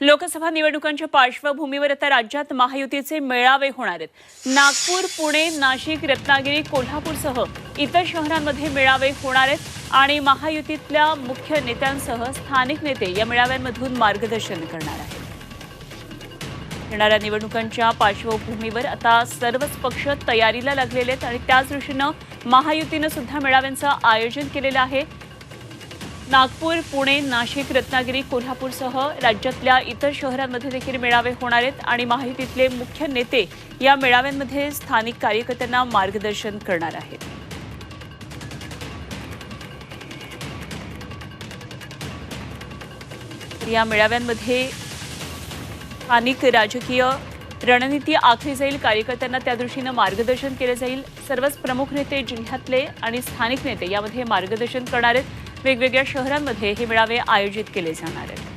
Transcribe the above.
लोकसभा निवडणुकांच्या पार्श्वभूमीवर आता राज्यात महायुतीचे मेळावे होणार आहेत. नागपूर पुणे नाशिक रत्नागिरी कोल्हापूरसह इतर शहरांमध्ये मेळावे होणार आहेत आणि महायुतीतल्या मुख्य नेत्यांसह स्थानिक नेते या मेळाव्यांमधून मार्गदर्शन करणार आहेत. येणाऱ्या निवडणुकांच्या पार्श्वभूमीवर आता सर्वच पक्ष तयारीला लागलेले आहेत आणि त्याच दृष्टीनं महायुतीनं सुद्धा मेळाव्यांचं आयोजन केलेलं आहे. नागपूर पुणे नाशिक रत्नागिरी कोल्हापूरसह राज्यातल्या इतर शहरांमध्ये देखील मेळावे होणार आहेत आणि माहितीतले मुख्य नेते या मेळाव्यांमध्ये स्थानिक कार्यकर्त्यांना मार्गदर्शन करणार आहेत. या मेळाव्यांमध्ये स्थानिक राजकीय रणनीती आखली जाईल कार्यकर्त्यांना त्या दृष्टीनं मार्गदर्शन केलं जाईल. सर्वच प्रमुख नेते जिल्ह्यातले आणि स्थानिक नेते यामध्ये मार्गदर्शन करणार आहेत. वेगवेगळ्या शहरांमध्ये हे मेळावे आयोजित केले जाणार आहेत.